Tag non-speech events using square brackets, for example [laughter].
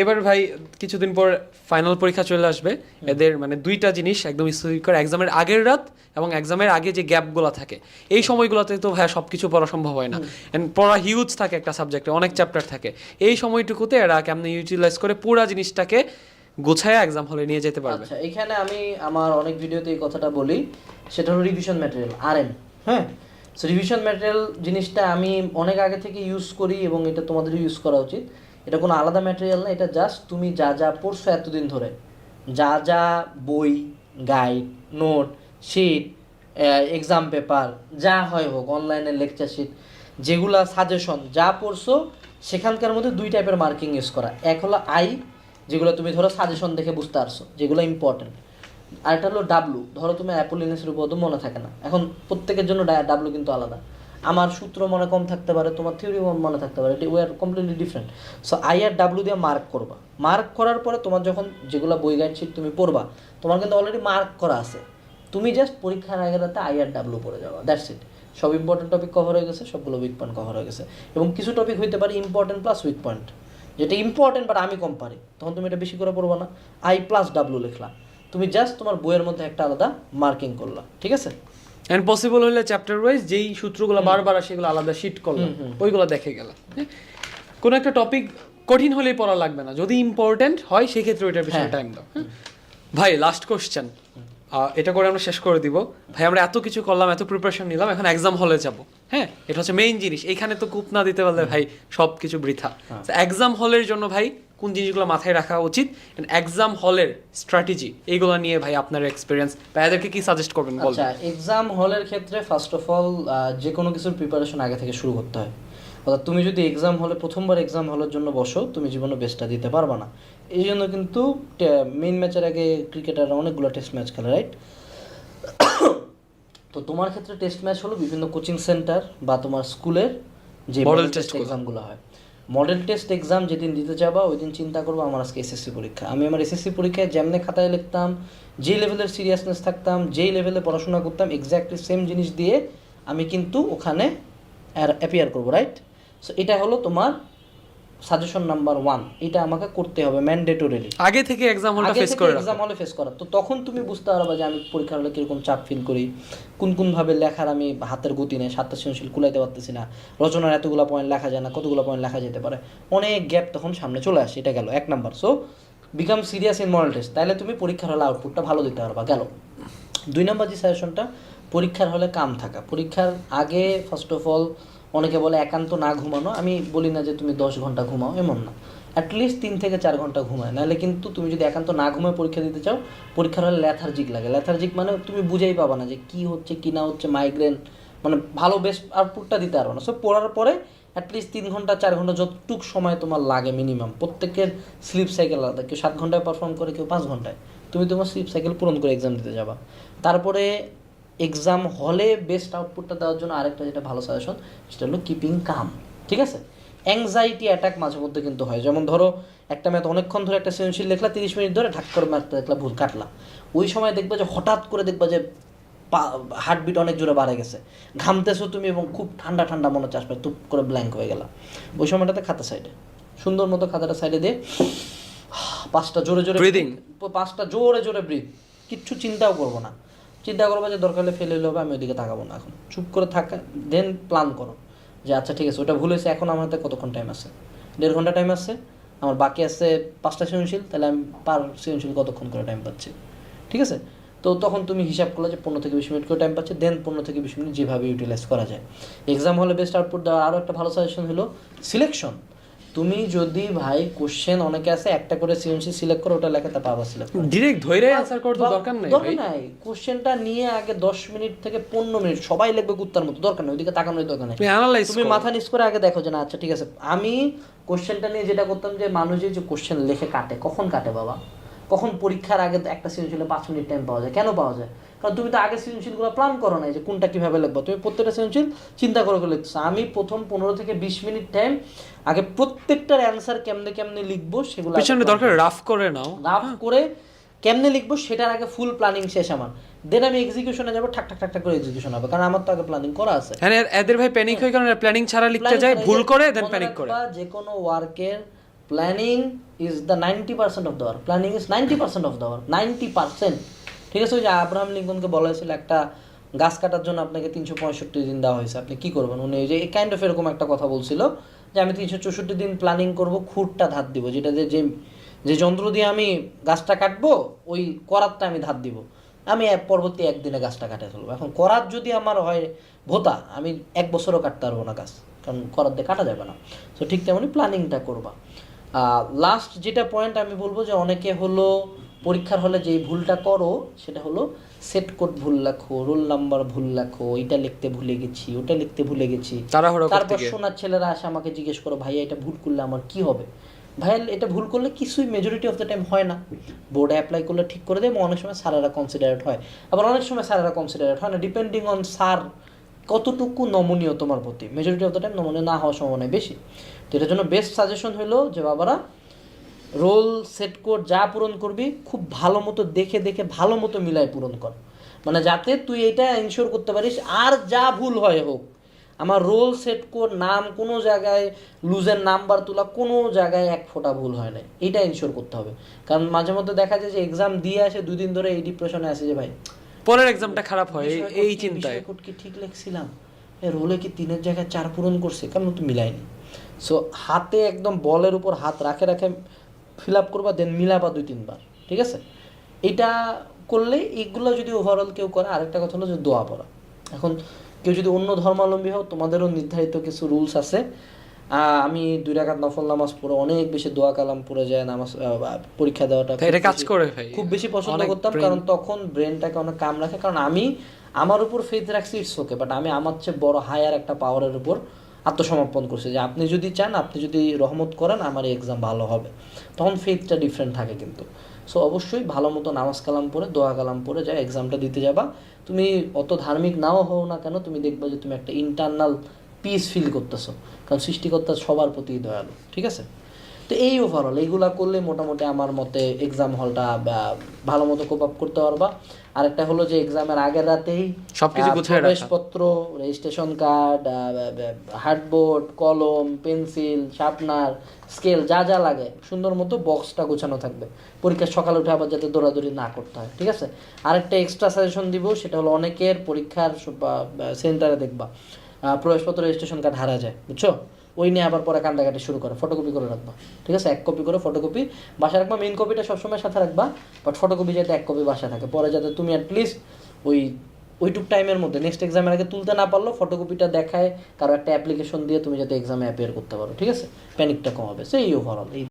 এবার ভাই কিছুদিন পর ফাইনাল পরীক্ষা চলে আসবে। এদের মানে দুইটা জিনিস একদম স্থির করে এক্সামের আগের রাত এবং এক্সামের আগে যে গ্যাপগুলো থাকে। এই সময়গুলোতে তো ভাই সব কিছু পড়া সম্ভব হয় না। And পড়া হিউজ থাকে একটা সাবজেক্টে অনেক চ্যাপ্টার থাকে। এই সময়টুকুতে এরা কেমন ইউটিলাইজ করে পুরো জিনিসটাকে গোছায় এক্সাম হলে নিয়ে যেতে পারবে। আচ্ছা এখানে আমি আমার অনেক ভিডিওতে এই কথাটা বলি। সেটা হলো রিভিশন ম্যাটেরিয়াল আর এম হ্যাঁ? সো রিভিশন ম্যাটেরিয়াল জিনিসটা আমি অনেক আগে থেকে ইউজ করি এবং এটা তোমাদেরও ইউজ করা উচিত। এটা কোনো আলাদা ম্যাটেরিয়াল না, এটা জাস্ট তুমি যা যা পড়ছো এতদিন ধরে। যা যা বই guide note sheet exam paper যা হয় হোক অনলাইনে লেকচার শিট যেগুলা সাজেশন যা পড়ছো, সেখানকার মধ্যে দুই টাইপের মার্কিং ইউজ করা। এক হলো আই যেগুলো তুমি ধরো সাজেশন দেখে বুঝতে পারছ, যেগুলো ইম্পর্টেন্ট আরেকটা হলো ডাব্লু ধরো তুমি অ্যাপোলিনেসের উপর মনে থাকে না। এখন প্রত্যেকের জন্য ডাব্লু কিন্তু আলাদা। আমার সূত্র মনে কম থাকতে পারে, তোমার থিওরি মনে থাকতে পারে, এটা were completely different so I R W দিয়ে মার্ক করবা। মার্ক করার পরে তোমার যখন যেগুলো বই গাইড শিট তুমি পড়বা, তোমার কিন্তু অলরেডি মার্ক করা আছে। তুমি জাস্ট পরীক্ষার আগে রাতে আই আর ডাব্লু পড়ে যাবা দ্যাটস ইট সব ইম্পর্টেন্ট টপিক কভার হয়ে গেছে, সবগুলো উইক পয়েন্ট কভার হয়ে গেছে। এবং কিছু টপিক হইতে পারে ইম্পর্টেন্ট প্লাস উইক পয়েন্ট যেটা ইম্পর্টেন্ট বাট আমি কম পারি, তখন তুমি এটা বেশি করে পড়ব না। আই প্লাস ডাব্লু লিখলা। তুমি জাস্ট তোমার বইয়ের মধ্যে একটা আলাদা মার্কিং করলা, ঠিক আছে? এন্ড পসিবল হলে চ্যাপ্টার ওয়াইজ যেই সূত্রগুলো বারবার আসে সেগুলো আলাদা শিট করলাম ওইগুলো দেখে গেলাম হ্যাঁ? কোনো একটা টপিক কঠিন হলেই পড়া লাগবে না। যদি ইম্পর্টেন্ট হয় সেই ক্ষেত্রে ওইটার পিছনে হ্যাঁ। টাইম দাও হ্যাঁ? ভাই লাস্ট কোশ্চেন এটা করে আমরা শেষ করে দিব। ভাই আমরা এত কিছু করলাম এত প্রিপারেশন নিলাম এখন এক্সাম হলে যাব হ্যাঁ? এটা হচ্ছে মেইন জিনিস। এখানে তো কূপ না দিতে পারলে ভাই সব কিছু বৃথা এক্সাম হলের জন্য ভাই কোন জিনিসগুলো মাথায় রাখা উচিত এক্সাম হলের স্ট্র্যাটেজি এইগুলো নিয়ে ভাই আপনার এক্সপিরিয়েন্স বা এদেরকে কি সাজেস্ট করবেন আচ্ছা এক্সাম হলের ক্ষেত্রে ফার্স্ট অফ অল যে কোনো কিছুর প্রিপারেশন আগে থেকে শুরু করতে হয়। অর্থাৎ তুমি যদি এক্সাম হলে প্রথমবার এক্সাম হলের জন্য বসো তুমি জীবনে বেস্টটা দিতে পারবে না। এই জন্য কিন্তু মেইন ম্যাচের আগে ক্রিকেটাররা অনেকগুলো টেস্ট ম্যাচ খেলে রাইট [coughs] তো তোমার ক্ষেত্রে টেস্ট ম্যাচ হলো বিভিন্ন কোচিং সেন্টার বা তোমার স্কুলের যে মডেল টেস্ট এক্সামগুলো হয়। মডেল টেস্ট এক্সাম যেদিন দিতে যাবা ওই দিন চিন্তা করব আমার আজকে এসএসসি পরীক্ষা। আমি আমার এসএসসি পরীক্ষায় যেমনে খাতায় লিখতাম যে লেভেলের সিরিয়াসনেস থাকতাম, যেই লেভেলে পড়াশোনা করতাম এক্স্যাক্টলি সেম জিনিস দিয়ে আমি কিন্তু ওখানে অ্যাপিয়ার করব রাইট সো এটা হলো তোমার সাজেশন নাম্বার ওয়ান এটা আমাকে করতে হবে ম্যান্ডেটরিলি আগে থেকে এক্সাম হলটা ফেস করে এক্সাম হলে ফেস করা। তো তখন তুমি বুঝতে পারবে যে আমি পরীক্ষার হলে কীরকম চাপ ফিল করি কোন কোন ভাবে লেখার আমি হাতের গতি নেই সাতটা সৃজনশীল কুলাইতে পারতেছি না রচনার এতগুলো পয়েন্ট লেখা যায় না কতগুলো পয়েন্ট লেখা যেতে পারে। অনেক গ্যাপ তখন সামনে চলে আসে এটা গেল এক number so become serious in model test তাহলে তুমি পরীক্ষার হলে আউটপুটটা ভালো দিতে পারবা গেল। দুই নম্বর যে সাজেশনটা পরীক্ষার হলে কাম থাকা। পরীক্ষার আগে ফার্স্ট অফ অল অনেকে বলে একান্ত না ঘুমানো, আমি বলি না যে তুমি দশ ঘণ্টা ঘুমাও, এমন না। অ্যাটলিস্ট তিন থেকে চার ঘণ্টা ঘুমায়। নাহলে কিন্তু তুমি যদি একান্ত না ঘুমায় পরীক্ষা দিতে চাও, পরীক্ষার হলে ল্যাথার্জিক লাগে। ল্যাথার্জিক মানে তুমি বুঝেই পাবা না যে কী হচ্ছে, কি না হচ্ছে মাইগ্রেন মানে ভালো বেস্ট আউটপুটটা দিতে পারবে না। সো পড়ার পরে অ্যাটলিস্ট তিন ঘণ্টা, চার ঘণ্টা যতটুক সময় তোমার লাগে মিনিমাম প্রত্যেকের স্লিপ সাইকেল আলাদা। কেউ সাত ঘন্টায় পারফর্ম করে, কেউ পাঁচ ঘন্টায়। তুমি তোমার স্লিপ সাইকেল পূরণ করে এক্সাম দিতে যাবা। তারপরে এক্সাম হলে বেস্ট আউটপুটটা দেওয়ার জন্য আরেকটা যেটা ভালো সাজেশন সেটা হলো কিপিং কাম ঠিক আছে? অ্যাংজাইটি অ্যাটাক মাঝে মধ্যে কিন্তু হয়। যেমন ধরো একটা ম্যাথ অনেকক্ষণ ধরে একটা সৃজনশীল লেখলা তিরিশ মিনিট ধরে ঠাক করে ম্যাথটা দেখলা ভুল কাটলা। ওই সময় দেখবে যে হঠাৎ করে দেখবা যে হার্টবিট অনেক জোরে বাড়ে গেছে। ঘামতেছো তুমি এবং খুব ঠান্ডা ঠান্ডা মনে হচ্ছে আসবে তুপ করে ব্ল্যাঙ্ক হয়ে গেলা। ওই সময়টাতে খাতা সাইডে সুন্দর মতো খাতাটা সাইডে দিয়ে [sighs] পাঁচটা জোরে জোরে Breathing. পাঁচটা জোরে জোরে ব্রিথ কিচ্ছু চিন্তাও করব না। চিন্তা করব যে দরকার হলে ফেলে হবে, আমি ওইদিকে তাকাবো না এখন। চুপ করে থাকা দেন প্ল্যান করো যে আচ্ছা ঠিক আছে, ওটা ভুল হয়েছে, এখন আমার হাতে কতক্ষণ টাইম আছে? দেড় ঘণ্টা টাইম আছে, আমার বাকি আছে পাঁচটা সৃজনশীল, তাহলে আমি পার সৃজনশীল কতক্ষণ করে টাইম পাচ্ছি? ঠিক আছে? তো তখন তুমি হিসাব করলে যে পনেরো থেকে বিশ মিনিট করে টাইম পাচ্ছে দেন পনেরো থেকে বিশ মিনিট যেভাবে ইউটিলাইজ করা যায়। এক্সাম হলে বেস্ট আউটপুট দেওয়ার আরও একটা ভালো সাজেশন হলো সিলেকশন তুমি যদি ভাই কোশ্চেন অনেকে আছে একটা করে সৃজনশীল সিলেক্ট করে ওটা লেখাতে পাবা সিলেক্ট ডিরেক্ট ধরে অ্যান্সার করার তো দরকার নেই দরকার নাই। কোশ্চেনটা নিয়ে আগে দশ মিনিট থেকে পনেরো মিনিট সবাই লিখবে কুত্তার মতো দরকার নেই ওইদিকে তাকানোর দরকার নেই। তুমি অ্যানালাইজ তুমি মাথা নিচ করে আগে দেখো যে না আচ্ছা ঠিক আছে আমি কোশ্চেনটা নিয়ে যেটা করতাম যে মানুষ যে কোশ্চেন লিখে কাটে কখন কাটে বাবা? কখন পরীক্ষার আগে একটা একটা সৃজনশীলে পাঁচ মিনিট টাইম পাওয়া যায়? কেন পাওয়া যায়? কারণ তুমি তো আগে সৃজনশীলগুলো প্ল্যান করো নাই যে কোনটা কীভাবে লিখব তুমি প্রত্যেকটা সৃজনশীল চিন্তা করে করে লিখছো। আমি প্রথম পনেরো থেকে বিশ মিনিট টাইম আগে প্রত্যেকটার অ্যান্সার কেমনে কেমনে লিখব সেগুলো পিছনে দরকার রাফ করে নাও। রাফ করে কেমনে লিখব সেটার আগে ফুল প্ল্যানিং শেষ আমার। দেন আমি এক্সিকিউশনে যাব ঠাক ঠাক ঠাক করে এক্সিকিউশন হবে। কারণ আমার তো আগে প্ল্যানিং করা আছে। হ্যাঁ এদের ভাই প্যানিক হয় কারণ প্ল্যানিং ছাড়া লিখতে যায়। ভুল করে দেন প্যানিক করে। যে কোনো ওয়ার্কের planning is the ninety percent of the work planning is ninety percent of the work ninety percent ঠিক আছে, ওই যে আব্রাহাম লিঙ্কনকে বলা হয়েছিল একটা গাছ কাটার জন্য আপনাকে তিনশো পঁয়ষট্টি দিন দেওয়া হয়েছে। আপনি কী করবেন? উনি এই যে কাইন্ড অফ এরকম একটা কথা বলছিল যে আমি তিনশো চৌষট্টি দিন প্ল্যানিং করব খুঁটটা ধার দিব। যেটা যে যে যন্ত্র দিয়ে আমি গাছটা কাটবো, ওই করাতটা আমি ধার দিব। আমি পরবর্তী একদিনে গাছটা কাটে ফেলব এখন করাত যদি আমার হয় ভোতা, আমি এক বছরও কাটতে পারব না গাছ, কারণ করাত দিয়ে কাটা যাবে না। তো ঠিক তেমনি প্ল্যানিংটা করবা। লাস্ট যেটা পয়েন্ট আমি বলব যে অনেকে হলো পরীক্ষার হলে যেই ভুলটা করো সেটা হলো সেট কোড ভুল লেখো রোল নাম্বার ভুল লেখো এটা লিখতে ভুলে গেছি ওটা লিখতে ভুলে গেছি। তারপর। সোনার ছেলেরা আসে আমাকে জিজ্ঞেস করো ভাইয়া এটা ভুল করলে আমার কি হবে? ভাইয়া এটা ভুল করলে কিছুই মেজরিটি অফ দ্য টাইম হয় না। বোর্ডে অ্যাপ্লাই করলে ঠিক করে দেয় এবং অনেক সময় স্যারেরা কনসিডারেট হয়। আবার অনেক সময় স্যারেরা কনসিডারেট হয় না ডিপেন্ডিং অন স্যার কতটুকু নমনীয় তোমার প্রতি। মেজরিটি অফ দ্য টাইম নমনীয় না হওয়ার সম্ভাবনা বেশি। তো এটার জন্য বেস্ট সাজেশন হলো যে বাবারা রোল সেট কোড যা পূরণ করবি খুব ভালো মতো দেখে দেখে ভালো মতো মিলাই পূরণ কর। মানে যাতে তুই এটা ইনশিওর করতে পারিস আর যা ভুল হয় হোক আমার রোল সেট কোড নাম কোনো জায়গায় লুজের নাম্বার তোলা কোনো জায়গায় এক ফোঁটা ভুল হয় না এটা ইনশিওর করতে হবে। কারণ মাঝে মধ্যে দেখা যায় যে এক্সাম দিয়ে আসে দুই দিন ধরে এই ডিপ্রেশনে আসে যে ভাই পরের এক্সামটা খারাপ হয় এই- চিন্তায়। কোড কি ঠিক লিখছিলাম? রোলে কি তিনের জায়গায় চার পূরণ করছে? কারণ তো মিলায়নি। সো হাতে একদম বলের উপর হাত রাখে রাখে ফিল আপ করবা দেন মিলাবা দুই তিনবার ঠিক আছে? এটা করলে এইগুলো যদি ওভারঅল কেউ করে আরেকটা কথা হলো যে দোয়া পড়া। এখন কেউ যদি অন্য ধর্মাবলম্বী হও তোমাদেরও নির্ধারিত কিছু রুলস আছে। আমি দুই রাকাত নফল নামাজ পড়ে অনেক বেশি দোয়া কালাম পড়ে যায় নামাজ পরীক্ষা দেওয়াটা এটা কাজ করে ভাই। খুব বেশি পছন্দ করতাম কারণ তখন ব্রেনটাকে অনেক কাম রাখে। কারণ আমি আমার উপর ফেথ রাখছি ইটস ওকে বাট আমি আমার চেয়ে বড় হায়ার একটা পাওয়ারের উপর আত্মসমর্পণ করছে যে আপনি যদি চান, আপনি যদি রহমত করেন, আমার এই এক্সাম ভালো হবে। তখন ফেথটা ডিফারেন্ট থাকে কিন্তু। সো অবশ্যই ভালো মতো নামাজ কালাম পড়ে, দোয়া কালাম পড়ে, যা এক্সামটা দিতে যাবা। তুমি অত ধার্মিক নাও হও না কেন, তুমি দেখবা যে তুমি একটা ইন্টারনাল পিস ফিল করতেছো। কারণ সৃষ্টিকর্তা সবার প্রতি দয়ালু, ঠিক আছে? তো এই ওভারঅল এইগুলা করলে মোটামুটি আমার মতে এক্সাম হলটা ভালো মতো কোপ আপ করতে পারবা। আরেকটা হলো যে এক্সামের আগের রাতেই সবকিছু গুছিয়ে রাখা। প্রবেশপত্র রেজিস্ট্রেশন কার্ড হার্ডবোর্ড কলম পেন্সিল শার্পনার স্কেল যা যা লাগে সুন্দর মতো বক্সটা গোছানো থাকবে। পরীক্ষার সকালে উঠে আবার যাতে দৌড়াদৌড়ি না করতে হয় ঠিক আছে? আরেকটা এক্সট্রা সাজেশন দিব সেটা হলো অনেকের পরীক্ষার সেন্টারে দেখবা প্রবেশপত্র রেজিস্ট্রেশন কার্ড হারা যায় বুঝছ? ওই নিয়ে আবার পরে কান্দাকাটি শুরু করে ফটোকপি করে রাখবা, ঠিক আছে? এক কপি করে ফটোকপি বাসা রাখবা মেন কপিটা সবসময় সাথে রাখবা বাট ফটোকপি যাতে এক কপি বাসা থাকে। পরে যাতে তুমি অ্যাটলিস্ট ওই, ওইটুক টাইমের মধ্যে নেক্সট এক্সামের আগে তুলতে না পারল ফটোকপিটা দেখায়, কারও একটা অ্যাপ্লিকেশন দিয়ে তুমি যাতে এক্সামে অ্যাপিয়ার করতে পারো, ঠিক আছে? প্যানিকটা কম কমাবে সেই ওভারঅল এই